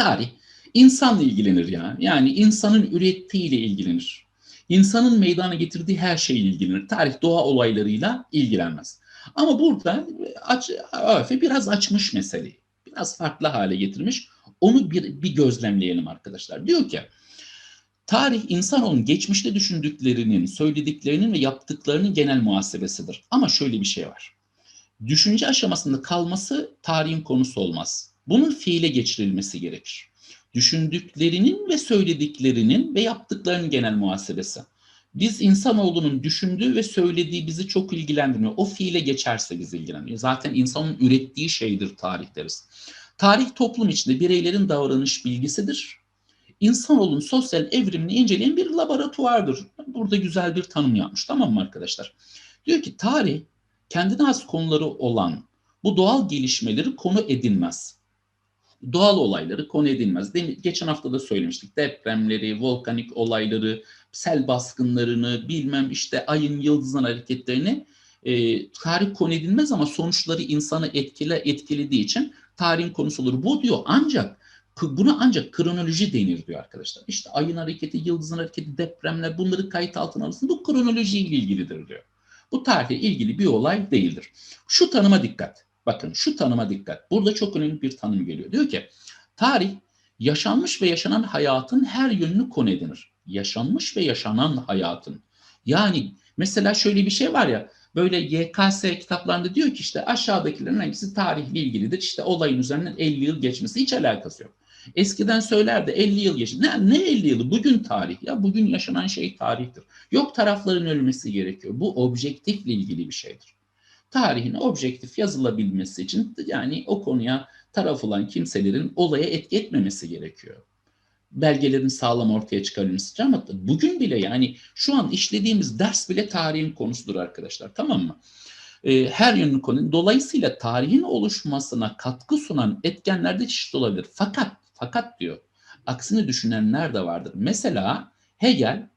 Tarih insanla ilgilenir ya. Yani insanın ürettiğiyle ilgilenir. İnsanın meydana getirdiği her şeyle ilgilenir. Tarih doğa olaylarıyla ilgilenmez. Ama burada aç, Öfe biraz açmış meseleyi. Biraz farklı hale getirmiş. Onu bir, bir gözlemleyelim arkadaşlar. Diyor ki tarih insanoğlunun geçmişte düşündüklerinin, söylediklerinin ve yaptıklarının genel muhasebesidir. Ama şöyle bir şey var. Düşünce aşamasında kalması tarihin konusu olmaz. Bunun fiile geçirilmesi gerekir. Düşündüklerinin ve söylediklerinin ve yaptıklarının genel muhasebesi. Biz insanoğlunun düşündüğü ve söylediği bizi çok ilgilendirmiyor. O fiile geçerse bizi ilgilendiriyor. Zaten insanın ürettiği şeydir tarih deriz. Tarih toplum içinde bireylerin davranış bilgisidir. İnsanoğlunun sosyal evrimini inceleyen bir laboratuvardır. Burada güzel bir tanım yapmış. Tamam mı arkadaşlar? Diyor ki tarih kendine has konuları olan bu doğal gelişmeleri konu edinmez. Doğal olayları konu edilmez. Geçen hafta da söylemiştik. Depremleri, volkanik olayları, sel baskınlarını, bilmem işte ayın yıldızın hareketlerini e, tarih konu edilmez ama sonuçları insanı etkile etkilediği için tarihin konusu olur. Bu diyor ancak buna ancak kronoloji denir diyor arkadaşlar. İşte ayın hareketi, yıldızın hareketi, depremler bunları kayıt altına alırsın. Bu kronolojiyle ilgilidir diyor. Bu tarihle ilgili bir olay değildir. Şu tanıma dikkat. Bakın şu tanıma dikkat. Burada çok önemli bir tanım geliyor. Diyor ki tarih yaşanmış ve yaşanan hayatın her yönünü konu edinir. Yaşanmış ve yaşanan hayatın. Yani mesela şöyle bir şey var ya böyle YKS kitaplarında diyor ki işte aşağıdakilerin hangisi tarihle ilgilidir. İşte olayın üzerinden 50 yıl geçmesi hiç alakası yok. Eskiden söylerdi 50 yıl geçti. Ne, ne 50 yılı? Bugün tarih. Ya bugün yaşanan şey tarihtir. Yok tarafların ölmesi gerekiyor. Bu objektifle ilgili bir şeydir. Tarihin objektif yazılabilmesi için yani o konuya taraf olan kimselerin olaya etki etmemesi gerekiyor. Belgelerin sağlam ortaya çıkarılması için ama bugün bile yani şu an işlediğimiz ders bile tarihin konusudur arkadaşlar tamam mı? Ee, her yönlü konu. Dolayısıyla tarihin oluşmasına katkı sunan etkenler de çeşitli olabilir. Fakat fakat diyor aksini düşünenler de vardır. Mesela Hegel,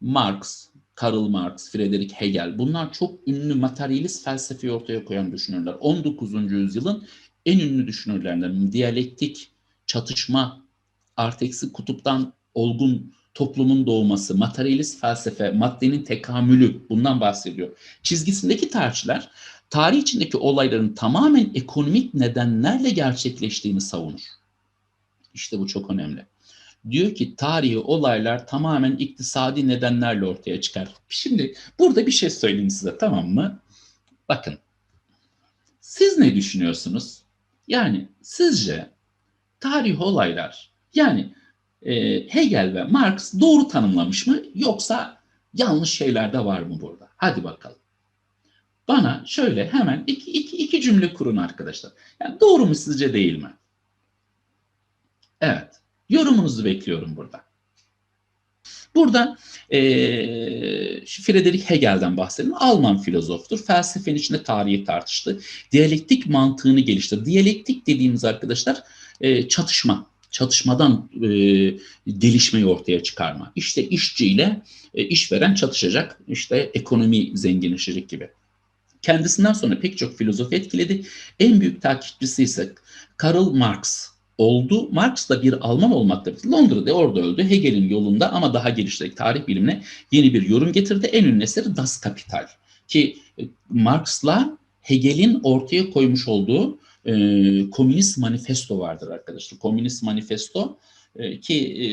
Marx, Karl Marx, Friedrich Hegel bunlar çok ünlü materyalist felsefeyi ortaya koyan düşünürler. 19. yüzyılın en ünlü düşünürlerinden diyalektik, çatışma, arteksi kutuptan olgun toplumun doğması, materyalist felsefe, maddenin tekamülü bundan bahsediyor. Çizgisindeki tarihçiler tarih içindeki olayların tamamen ekonomik nedenlerle gerçekleştiğini savunur. İşte bu çok önemli. Diyor ki tarihi olaylar tamamen iktisadi nedenlerle ortaya çıkar. Şimdi burada bir şey söyleyeyim size tamam mı? Bakın. Siz ne düşünüyorsunuz? Yani sizce tarih olaylar yani e, Hegel ve Marx doğru tanımlamış mı yoksa yanlış şeyler de var mı burada? Hadi bakalım. Bana şöyle hemen iki, iki, iki cümle kurun arkadaşlar. Yani doğru mu sizce değil mi? Evet. Yorumunuzu bekliyorum burada. Burada e, Friedrich Hegel'den bahsedelim. Alman filozoftur. Felsefenin içinde tarihi tartıştı. Diyalektik mantığını geliştirdi. Diyalektik dediğimiz arkadaşlar e, çatışma. Çatışmadan e, gelişmeyi ortaya çıkarma. İşte işçiyle e, işveren çatışacak. İşte ekonomi zenginleşecek gibi. Kendisinden sonra pek çok filozof etkiledi. En büyük takipçisi ise Karl Marx oldu. Marx da bir Alman birlikte Londra'da orada öldü. Hegel'in yolunda ama daha geliştirerek tarih bilimine yeni bir yorum getirdi. En ünlü eseri Das Kapital. Ki e, Marx'la Hegel'in ortaya koymuş olduğu e, Komünist Manifesto vardır arkadaşlar. Komünist Manifesto e, ki e,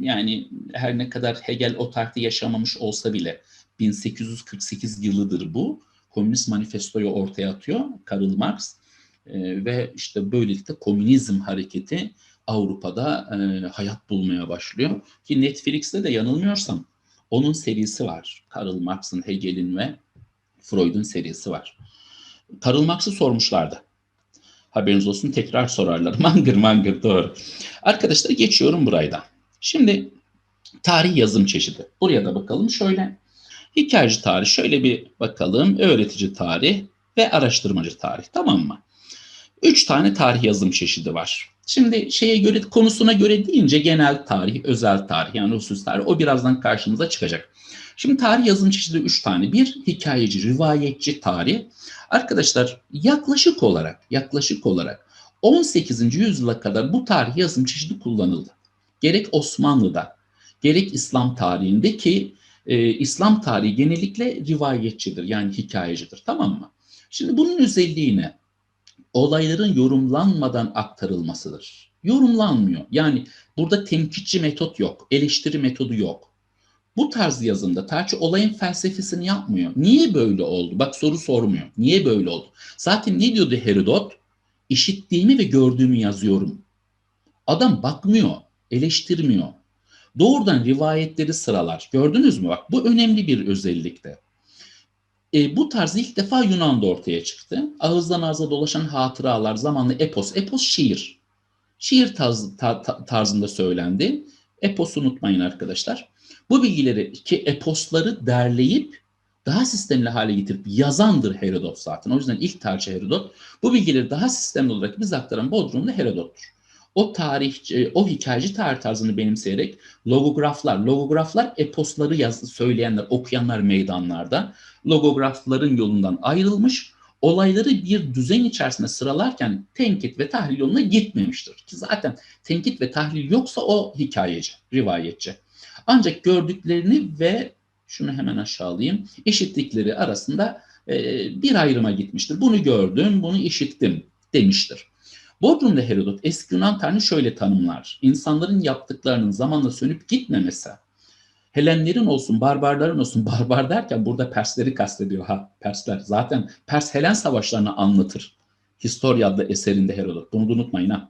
yani her ne kadar Hegel o tarihte yaşamamış olsa bile 1848 yılıdır bu. Komünist Manifesto'yu ortaya atıyor Karl Marx e, ve işte böylelikle komünizm hareketi Avrupa'da e, hayat bulmaya başlıyor. Ki Netflix'te de yanılmıyorsam onun serisi var. Karl Marx'ın, Hegel'in ve Freud'un serisi var. Karl Marx'ı sormuşlardı. Haberiniz olsun tekrar sorarlar. Mangır mangır doğru. Arkadaşlar geçiyorum burayı da. Şimdi tarih yazım çeşidi. Buraya da bakalım şöyle. Hikayeci tarih şöyle bir bakalım. Öğretici tarih ve araştırmacı tarih tamam mı? Üç tane tarih yazım çeşidi var. Şimdi şeye göre konusuna göre deyince genel tarih, özel tarih yani husus tarih o birazdan karşımıza çıkacak. Şimdi tarih yazım çeşidi üç tane. Bir hikayeci, rivayetçi tarih. Arkadaşlar yaklaşık olarak yaklaşık olarak 18. yüzyıla kadar bu tarih yazım çeşidi kullanıldı. Gerek Osmanlı'da, gerek İslam tarihinde ki e, İslam tarihi genellikle rivayetçidir yani hikayecidir tamam mı? Şimdi bunun özelliği ne? Olayların yorumlanmadan aktarılmasıdır. Yorumlanmıyor. Yani burada tenkitçi metot yok, eleştiri metodu yok. Bu tarz yazımda tarihçi olayın felsefesini yapmıyor. Niye böyle oldu? Bak soru sormuyor. Niye böyle oldu? Zaten ne diyordu Herodot? İşittiğimi ve gördüğümü yazıyorum. Adam bakmıyor, eleştirmiyor. Doğrudan rivayetleri sıralar. Gördünüz mü? Bak bu önemli bir özellikte. E, bu tarz ilk defa Yunan'da ortaya çıktı. Ağızdan ağza dolaşan hatıralar, zamanlı epos. Epos şiir. Şiir tarz, ta, ta, tarzında söylendi. Eposu unutmayın arkadaşlar. Bu bilgileri ki eposları derleyip daha sistemli hale getirip yazandır Herodot zaten. O yüzden ilk tarihçi Herodot. Bu bilgileri daha sistemli olarak biz aktaran Bodrum'da Herodot'tur. O tarih, o hikayeci tarih tarzını benimseyerek logograflar, logograflar eposları yaz, söyleyenler, okuyanlar meydanlarda logografların yolundan ayrılmış, olayları bir düzen içerisinde sıralarken tenkit ve tahlil yoluna gitmemiştir. Ki zaten tenkit ve tahlil yoksa o hikayeci, rivayetçi. Ancak gördüklerini ve şunu hemen aşağılayayım, işittikleri arasında e, bir ayrıma gitmiştir. Bunu gördüm, bunu işittim demiştir. Bodrum'da Herodot eski Yunan tarihini şöyle tanımlar. İnsanların yaptıklarının zamanla sönüp gitmemesi, Helenlerin olsun, barbarların olsun, barbar derken burada Persleri kastediyor ha, Persler. Zaten Pers-Helen savaşlarını anlatır. Historia adlı eserinde Herodot. Bunu da unutmayın ha.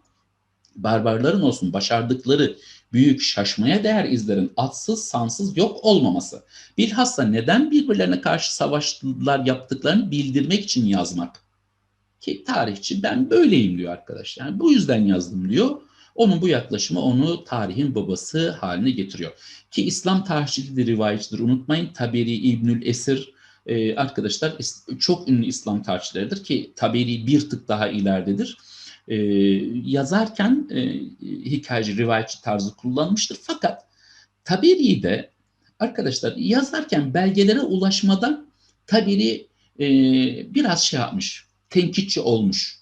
Barbarların olsun, başardıkları büyük şaşmaya değer izlerin atsız sansız yok olmaması. Bilhassa neden birbirlerine karşı savaşlar yaptıklarını bildirmek için yazmak. Ki tarihçi ben böyleyim diyor arkadaş. Yani bu yüzden yazdım diyor. Onun bu yaklaşımı onu tarihin babası haline getiriyor. Ki İslam tarihçiliği rivayetçidir. Unutmayın Taberi İbnül Esir e, arkadaşlar çok ünlü İslam tarihçileridir ki Taberi bir tık daha ileridedir. E, yazarken e, hikayeci, rivayetçi tarzı kullanmıştır. Fakat Taberi de arkadaşlar yazarken belgelere ulaşmadan Taberi e, biraz şey yapmış, tenkitçi olmuş.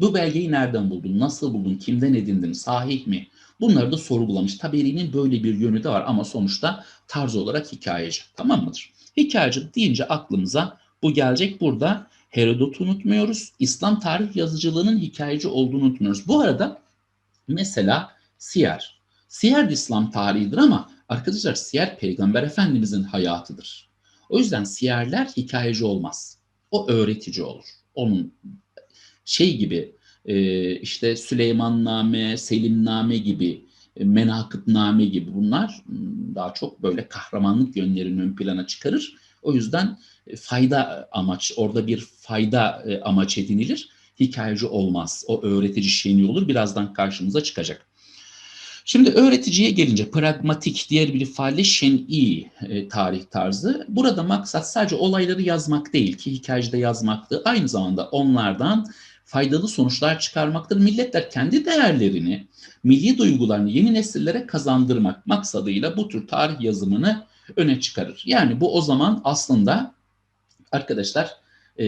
Bu belgeyi nereden buldun, nasıl buldun, kimden edindin, sahih mi? Bunları da sorgulamış. Taberi'nin böyle bir yönü de var ama sonuçta tarz olarak hikayeci. Tamam mıdır? Hikayeci deyince aklımıza bu gelecek. Burada Herodot'u unutmuyoruz. İslam tarih yazıcılığının hikayeci olduğunu unutmuyoruz. Bu arada mesela Siyer. Siyer de İslam tarihidir ama arkadaşlar Siyer Peygamber Efendimizin hayatıdır. O yüzden Siyerler hikayeci olmaz. O öğretici olur. Onun şey gibi e, işte Süleymanname, Selimname gibi, e, Menakıbname gibi bunlar daha çok böyle kahramanlık yönlerini ön plana çıkarır. O yüzden e, fayda amaç, orada bir fayda amaç edinilir. Hikayeci olmaz. O öğretici şeni olur. Birazdan karşımıza çıkacak. Şimdi öğreticiye gelince pragmatik diğer bir ifadeyle şen'i e, tarih tarzı. Burada maksat sadece olayları yazmak değil ki hikayecide yazmaktı. Aynı zamanda onlardan faydalı sonuçlar çıkarmaktır. Milletler kendi değerlerini, milli duygularını yeni nesillere kazandırmak maksadıyla bu tür tarih yazımını öne çıkarır. Yani bu o zaman aslında arkadaşlar e,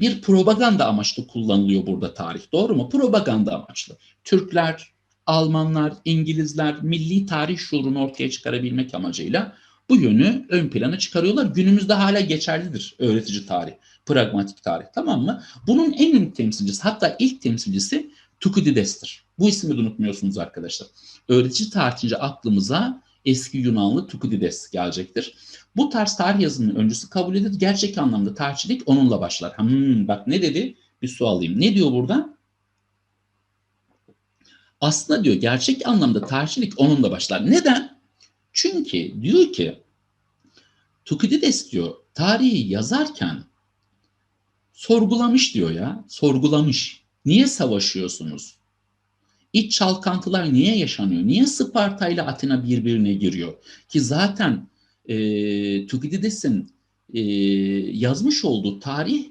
bir propaganda amaçlı kullanılıyor burada tarih. Doğru mu? Propaganda amaçlı. Türkler, Almanlar, İngilizler milli tarih şuurunu ortaya çıkarabilmek amacıyla bu yönü ön plana çıkarıyorlar. Günümüzde hala geçerlidir öğretici tarih, pragmatik tarih tamam mı? Bunun en ünlü temsilcisi hatta ilk temsilcisi Tukudides'tir. Bu ismi de unutmuyorsunuz arkadaşlar. Öğretici tarihçince aklımıza eski Yunanlı Tukudides gelecektir. Bu tarz tarih yazımının öncüsü kabul edilir. Gerçek anlamda tarihçilik onunla başlar. Hmm, bak ne dedi? Bir su alayım. Ne diyor burada? Aslında diyor gerçek anlamda tarihçilik onunla başlar. Neden? Çünkü diyor ki Tukidides diyor tarihi yazarken sorgulamış diyor ya. Sorgulamış. Niye savaşıyorsunuz? İç çalkantılar niye yaşanıyor? Niye Sparta ile Atina birbirine giriyor? Ki zaten e, Tukidides'in e, yazmış olduğu tarih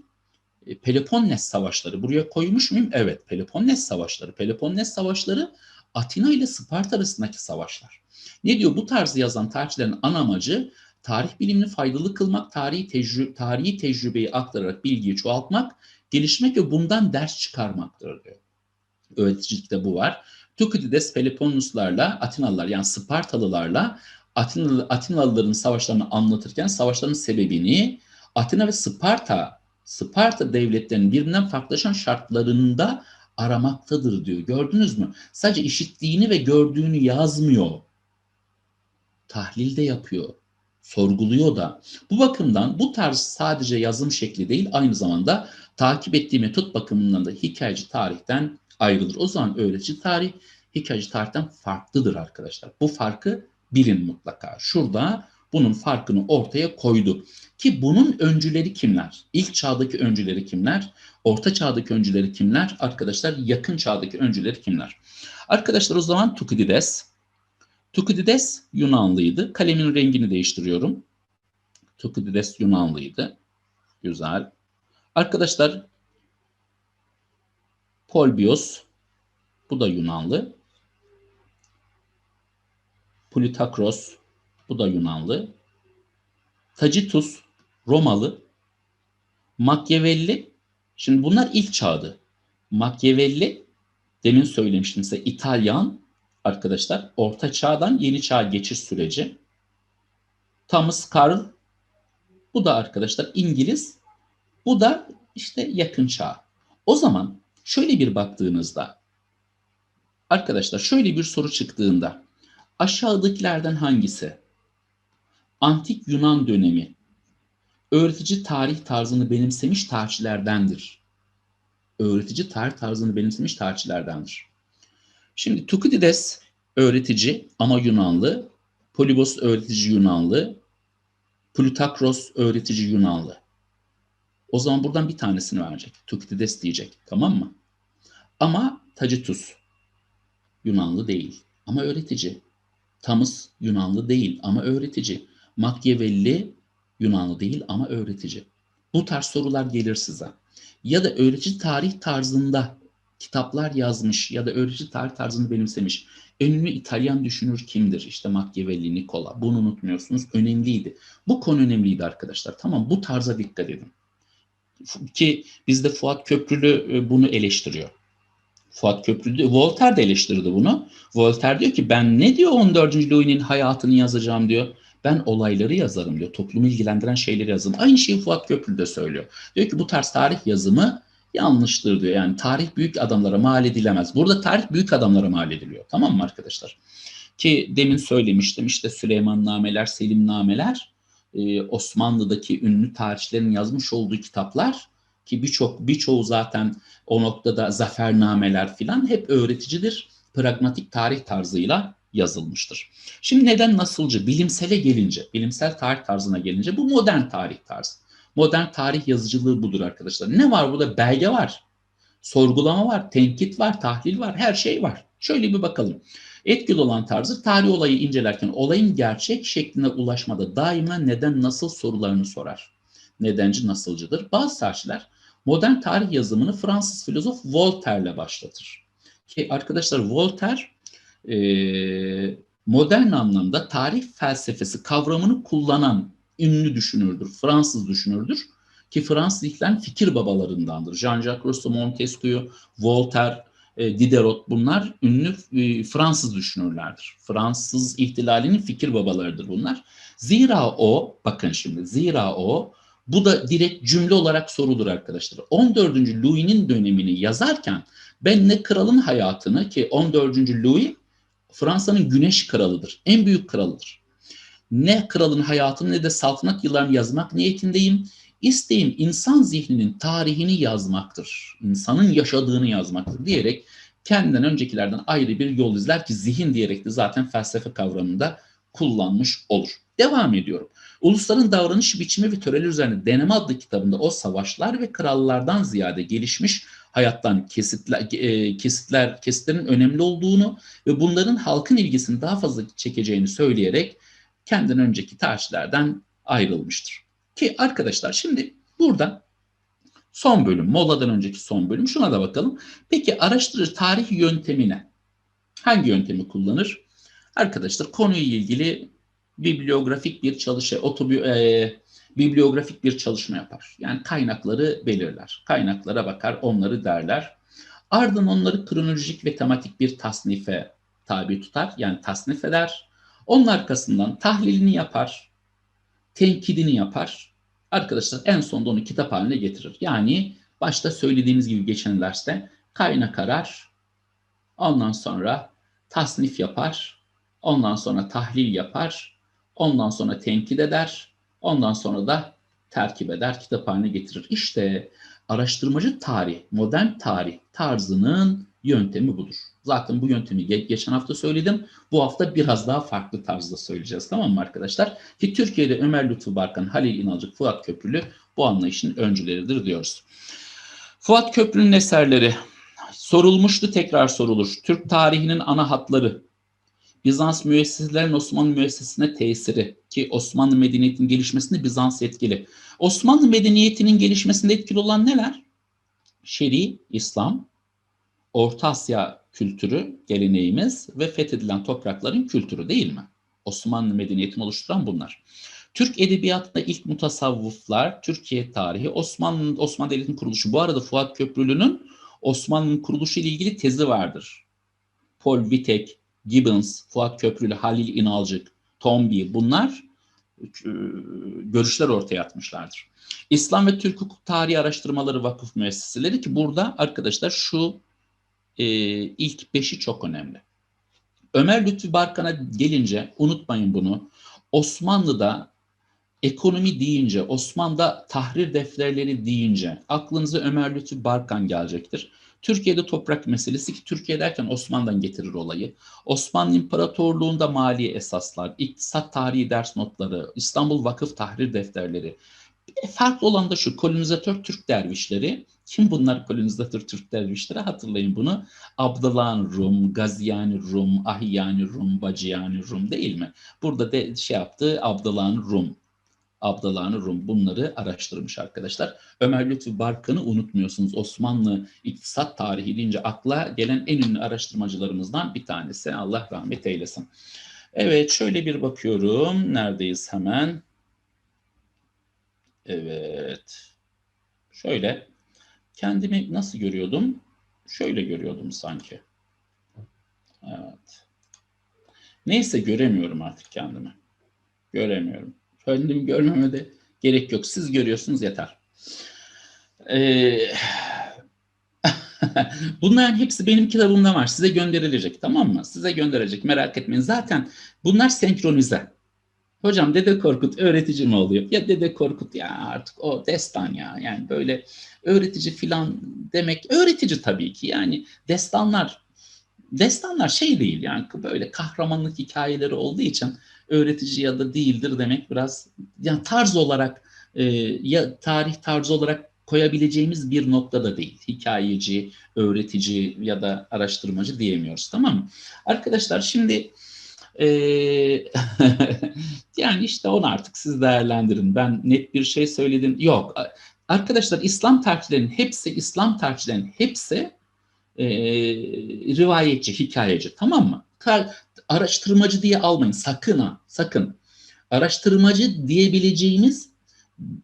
Peloponnes savaşları. Buraya koymuş muyum? Evet, Peloponnes savaşları. Peloponnes savaşları Atina ile Sparta arasındaki savaşlar. Ne diyor? Bu tarzı yazan tarihçilerin ana amacı tarih bilimini faydalı kılmak, tarihi, tecrü tarihi tecrübeyi aktararak bilgiyi çoğaltmak, gelişmek ve bundan ders çıkarmaktır diyor. Öğreticilikte bu var. Tukidides Peloponneslarla Atinalılar yani Spartalılarla Atinalı, Atinalıların savaşlarını anlatırken savaşların sebebini Atina ve Sparta Sparta devletlerinin birbirinden farklılaşan şartlarında aramaktadır diyor. Gördünüz mü? Sadece işittiğini ve gördüğünü yazmıyor. Tahlil de yapıyor. Sorguluyor da. Bu bakımdan bu tarz sadece yazım şekli değil aynı zamanda takip ettiği metot bakımından da hikayeci tarihten ayrılır. O zaman öğretici tarih hikayeci tarihten farklıdır arkadaşlar. Bu farkı bilin mutlaka. Şurada bunun farkını ortaya koydu. Ki bunun öncüleri kimler? İlk çağdaki öncüleri kimler? Orta çağdaki öncüleri kimler? Arkadaşlar yakın çağdaki öncüleri kimler? Arkadaşlar o zaman Tukidides. Tukidides Yunanlıydı. Kalemin rengini değiştiriyorum. Tukidides Yunanlıydı. Güzel. Arkadaşlar Polbios bu da Yunanlı. Politakros bu da Yunanlı. Tacitus Romalı. Machiavelli şimdi bunlar ilk çağdı. Machiavelli demin söylemiştim size İtalyan arkadaşlar orta çağdan yeni çağa geçiş süreci. Thomas Carl bu da arkadaşlar İngiliz. Bu da işte yakın çağ. O zaman şöyle bir baktığınızda arkadaşlar şöyle bir soru çıktığında aşağıdakilerden hangisi antik Yunan dönemi öğretici tarih tarzını benimsemiş tarihçilerdendir. Öğretici tarih tarzını benimsemiş tarihçilerdendir. Şimdi Tukidides öğretici ama Yunanlı, Polibos öğretici Yunanlı, Plutakros öğretici Yunanlı. O zaman buradan bir tanesini verecek. Tukidides diyecek. Tamam mı? Ama Tacitus Yunanlı değil ama öğretici. Tamız Yunanlı değil ama öğretici. Machiavelli Yunanlı değil ama öğretici. Bu tarz sorular gelir size. Ya da öğretici tarih tarzında kitaplar yazmış ya da öğretici tarih tarzını benimsemiş. En İtalyan düşünür kimdir? İşte Machiavelli, Nicola. Bunu unutmuyorsunuz. Önemliydi. Bu konu önemliydi arkadaşlar. Tamam bu tarza dikkat edin. Ki bizde Fuat Köprülü e, bunu eleştiriyor. Fuat Köprülü, Voltaire de eleştirdi bunu. Voltaire diyor ki ben ne diyor 14. Louis'nin hayatını yazacağım diyor. Ben olayları yazarım diyor. Toplumu ilgilendiren şeyleri yazarım. Aynı şeyi Fuat Köprülü de söylüyor. Diyor ki bu tarz tarih yazımı yanlıştır diyor. Yani tarih büyük adamlara mal edilemez. Burada tarih büyük adamlara mal ediliyor. Tamam mı arkadaşlar? Ki demin söylemiştim işte Süleyman Nameler, Selim Nameler e, Osmanlı'daki ünlü tarihçilerin yazmış olduğu kitaplar ki birçok birçoğu zaten o noktada zafernameler filan hep öğreticidir. Pragmatik tarih tarzıyla yazılmıştır. Şimdi neden nasılcı? Bilimsele gelince, bilimsel tarih tarzına gelince bu modern tarih tarzı. Modern tarih yazıcılığı budur arkadaşlar. Ne var burada? Belge var. Sorgulama var, tenkit var, tahlil var, her şey var. Şöyle bir bakalım. Etkili olan tarzı tarih olayı incelerken olayın gerçek şekline ulaşmada daima neden nasıl sorularını sorar. Nedenci nasılcıdır. Bazı tarihçiler modern tarih yazımını Fransız filozof Voltaire'le başlatır. Ki arkadaşlar Voltaire e, modern anlamda tarih felsefesi kavramını kullanan ünlü düşünürdür, Fransız düşünürdür. Ki Fransız ihtilal fikir babalarındandır. Jean-Jacques Rousseau, Montesquieu, Voltaire, e, Diderot bunlar ünlü e, Fransız düşünürlerdir. Fransız ihtilalinin fikir babalarıdır bunlar. Zira o, bakın şimdi, zira o, bu da direkt cümle olarak sorulur arkadaşlar. 14. Louis'nin dönemini yazarken ben ne kralın hayatını ki 14. Louis Fransa'nın güneş kralıdır. En büyük kralıdır. Ne kralın hayatını ne de saltanat yıllarını yazmak niyetindeyim. İsteğim insan zihninin tarihini yazmaktır. İnsanın yaşadığını yazmaktır diyerek kendinden öncekilerden ayrı bir yol izler ki zihin diyerek de zaten felsefe kavramında kullanmış olur. Devam ediyorum. Ulusların davranış biçimi ve töreler üzerine deneme adlı kitabında o savaşlar ve krallardan ziyade gelişmiş hayattan kesitler, e, kesitler kesitlerin önemli olduğunu ve bunların halkın ilgisini daha fazla çekeceğini söyleyerek kendinden önceki tarihçilerden ayrılmıştır. Ki arkadaşlar şimdi burada son bölüm, moladan önceki son bölüm şuna da bakalım. Peki araştırıcı tarih yöntemine hangi yöntemi kullanır? Arkadaşlar konuyla ilgili bibliografik bir çalışma, otobi, e, bibliografik bir çalışma yapar. Yani kaynakları belirler. Kaynaklara bakar, onları derler. Ardından onları kronolojik ve tematik bir tasnife tabi tutar. Yani tasnif eder. Onun arkasından tahlilini yapar. Tenkidini yapar. Arkadaşlar en sonunda onu kitap haline getirir. Yani başta söylediğimiz gibi geçen derste kaynak arar. Ondan sonra tasnif yapar. Ondan sonra tahlil yapar. Ondan sonra tenkit eder. Ondan sonra da terkip eder, kitap haline getirir. İşte araştırmacı tarih, modern tarih tarzının yöntemi budur. Zaten bu yöntemi geçen hafta söyledim. Bu hafta biraz daha farklı tarzda söyleyeceğiz. Tamam mı arkadaşlar? Ki Türkiye'de Ömer Lütfü Barkan, Halil İnalcık, Fuat Köprülü bu anlayışın öncüleridir diyoruz. Fuat Köprülü'nün eserleri sorulmuştu tekrar sorulur. Türk tarihinin ana hatları, Bizans müesseselerin Osmanlı müessesesine tesiri ki Osmanlı medeniyetinin gelişmesinde Bizans etkili. Osmanlı medeniyetinin gelişmesinde etkili olan neler? Şer'i, İslam, Orta Asya kültürü, geleneğimiz ve fethedilen toprakların kültürü değil mi? Osmanlı medeniyetini oluşturan bunlar. Türk edebiyatında ilk mutasavvıflar, Türkiye tarihi, Osmanlı Osmanlı Devleti'nin kuruluşu. Bu arada Fuat Köprülü'nün Osmanlı'nın kuruluşu ile ilgili tezi vardır. Paul Wittek, Gibbons, Fuat Köprülü, Halil İnalcık, Tombi bunlar e, görüşler ortaya atmışlardır. İslam ve Türk Hukuk Tarihi Araştırmaları Vakıf Müesseseleri ki burada arkadaşlar şu e, ilk beşi çok önemli. Ömer Lütfi Barkan'a gelince unutmayın bunu. Osmanlı'da ekonomi deyince, Osmanlı'da tahrir defterleri deyince aklınıza Ömer Lütfi Barkan gelecektir. Türkiye'de toprak meselesi ki Türkiye derken Osmanlı'dan getirir olayı. Osmanlı İmparatorluğu'nda mali esaslar, iktisat tarihi ders notları, İstanbul Vakıf tahrir defterleri. E, farklı olan da şu kolonizatör Türk dervişleri. Kim bunlar kolonizatör Türk dervişleri? Hatırlayın bunu. Abdalan Rum, Gaziyani Rum, Ahiyani Rum, Baciyani Rum değil mi? Burada de şey yaptı Abdalan Rum. Abdallah Rum bunları araştırmış arkadaşlar. Ömer Lütfü Barkan'ı unutmuyorsunuz. Osmanlı iktisat tarihi deyince akla gelen en ünlü araştırmacılarımızdan bir tanesi. Allah rahmet eylesin. Evet şöyle bir bakıyorum. Neredeyiz hemen? Evet. Şöyle kendimi nasıl görüyordum? Şöyle görüyordum sanki. Evet. Neyse göremiyorum artık kendimi. Göremiyorum. Kendim görmeme de gerek yok. Siz görüyorsunuz yeter. Ee, bunların hepsi benim kitabımda var. Size gönderilecek tamam mı? Size gönderecek merak etmeyin. Zaten bunlar senkronize. Hocam Dede Korkut öğretici mi oluyor? Ya Dede Korkut ya artık o destan ya. Yani böyle öğretici filan demek öğretici tabii ki. Yani destanlar destanlar şey değil yani böyle kahramanlık hikayeleri olduğu için öğretici ya da değildir demek biraz yani tarz olarak e, ya tarih tarzı olarak koyabileceğimiz bir noktada değil. Hikayeci, öğretici ya da araştırmacı diyemiyoruz tamam mı? Arkadaşlar şimdi e, yani işte onu artık siz değerlendirin. Ben net bir şey söyledim. Yok. Arkadaşlar İslam tarihçilerinin hepsi, İslam tarihçilerinin hepsi e, rivayetçi, hikayeci tamam mı? Araştırmacı diye almayın sakın ha sakın. Araştırmacı diyebileceğimiz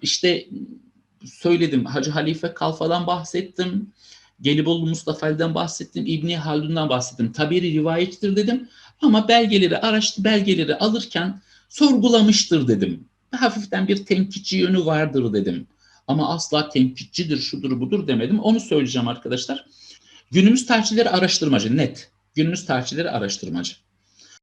işte söyledim Hacı Halife Kalfa'dan bahsettim. Gelibolu Mustafa'dan bahsettim. İbni Haldun'dan bahsettim. Tabiri rivayettir dedim. Ama belgeleri araştı belgeleri alırken sorgulamıştır dedim. Hafiften bir tenkitçi yönü vardır dedim. Ama asla tenkitçidir, şudur budur demedim. Onu söyleyeceğim arkadaşlar. Günümüz tarihçileri araştırmacı net. Günümüz tarihçileri araştırmacı.